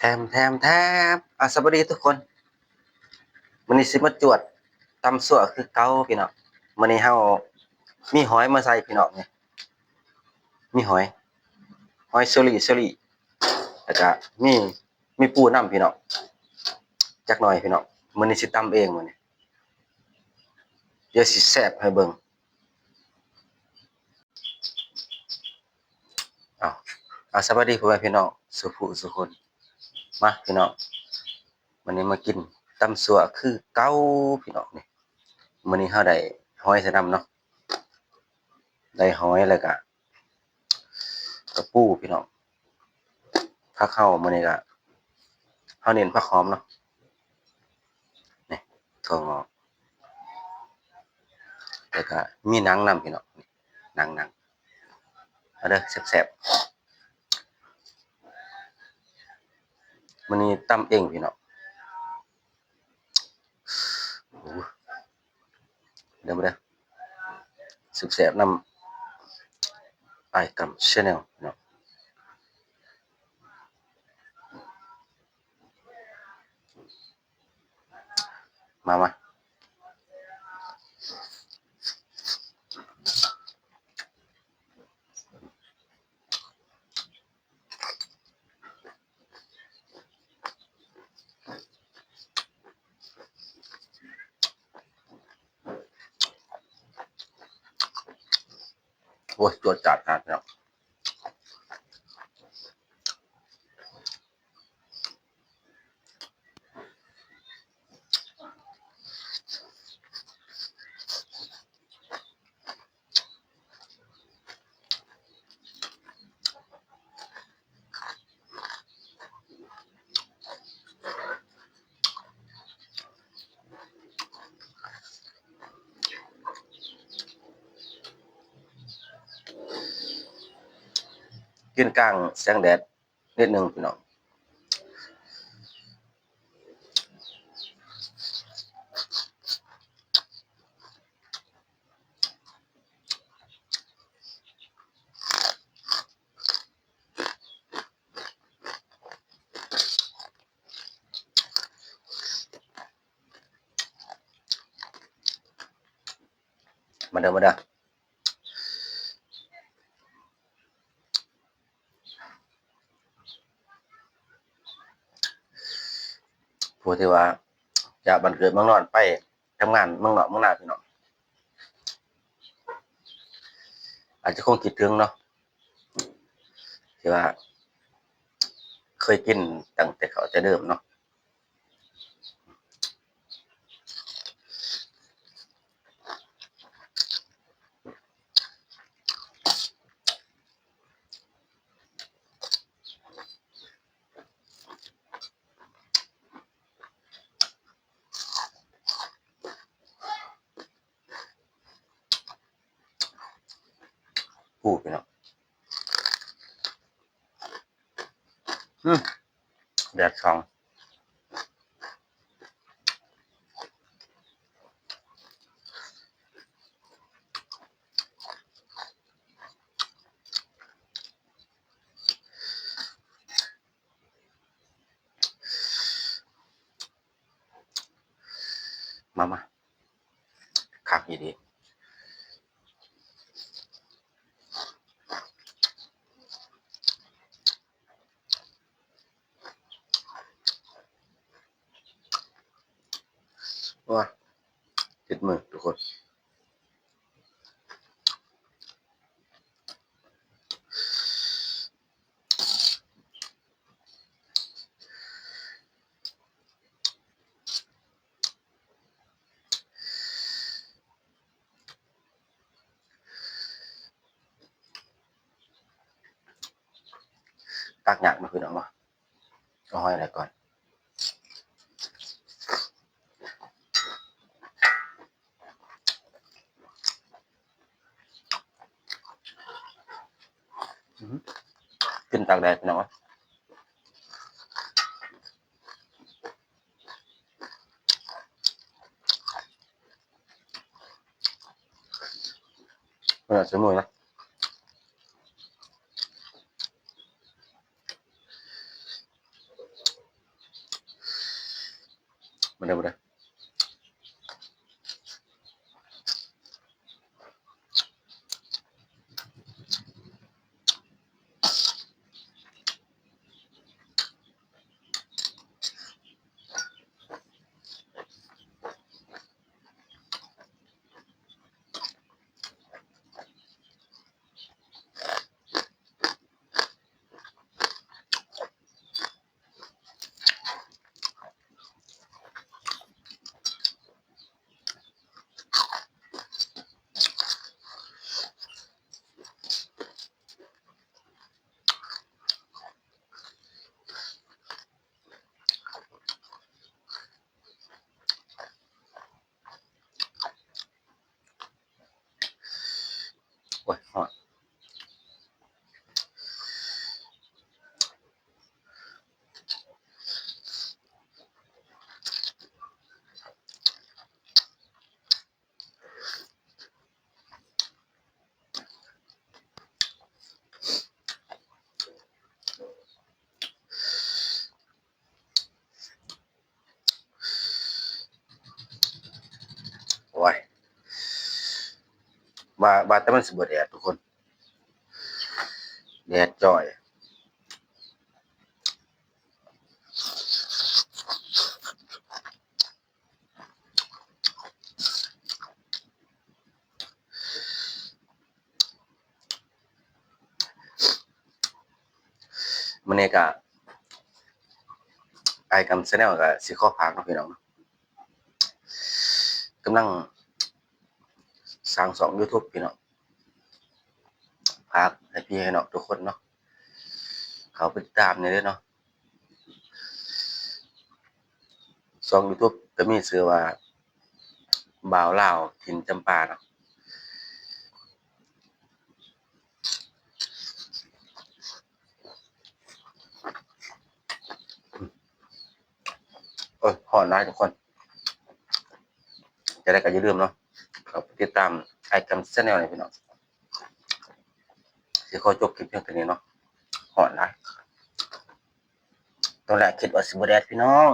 แถมแถมแถมอะสวัสดีทุกคนมื้อนี้สิมาจวดตำสั่วคือเก่าพี่น้องมื้อนี้เฮามีหอยมาใส่พี่น้องเนี่ยมีหอย หอยเชอรี่เชอรี่แล้วก็มีมีปูน้ำพี่น้องจักหน่อยพี่น้องมื้อนี้สิตำเองมื้อนี้เดี๋ยวสิแซ่บให้เบิ่งอ้าวอะสวัสดีพ่อแม่พี่น้องสุภุสุคน มาพี่น้องวันนี้มากินตำสัวคือเก้าพี่น้องนี่วันนี้เฮาได้หอยใส่น้ำเนาะได้หอยแล้วก็กระปูพี่น้องผักเข้ามื้อนี้ก็เฮาเน้นผักหอมเนาะนี่ถั่วงอกแล้วก็มีหนังนำพี่น้องหนังหนังเอาเด้อแซ่บๆ มันนี่ตำเองพี่น้องโอ้โหเดี๋ยวมาเด้อสุกแสบนำไอ้กำชาแนลเนาะมามา โอ้ยจวดจัดนะพี่น้อ กินกลางแสงแดดนิดนึงพี่น้องมาเด้อมาเด้อ ผู้ที่ว่าจะบันเกิดเมืองนอนไปทำงานเมืองนอกเมืองนาพี่น้องอาจจะคงคิดถึงเนาะที่ว่า เคยกินตั้งแต่เขาจะเดิมเนาะ พูดไปเนาะอืมแดดช่องมามาขักอีดี ว่าติดมือทุกคนตักหยักมาคือน้องวะเอาห้อยอะไรก่อน ตากแดดพี่น้องเออสวยมวยนะมาเร็วมาเร็ว ว่าว่าแต่มันสิบ่แดดทุกคนแดดจ้อยมันนี่ก็ไอคำแนลก็สิข้อพักนะพี่น้องกำลัง ร้างสอง YouTube พี่เน้องพักให้พี่ให้เน้องทุกคนเนาะเขาไปติดตามเนี่เด้อเนาะสอง YouTube ก็มีชื่อว่าบ่าวลาวถิ่นจำปาเนาะเออหอนได้ทุกคน จะได้ก็อย่าลืมเนาะ ครับติดตามไอคัมชแนลนี่พี่น้องสิขอจบคลิปเพียงเท่านี้เนาะหอนได้ตอนแรกคิดว่าสิบแดดพี่น้อง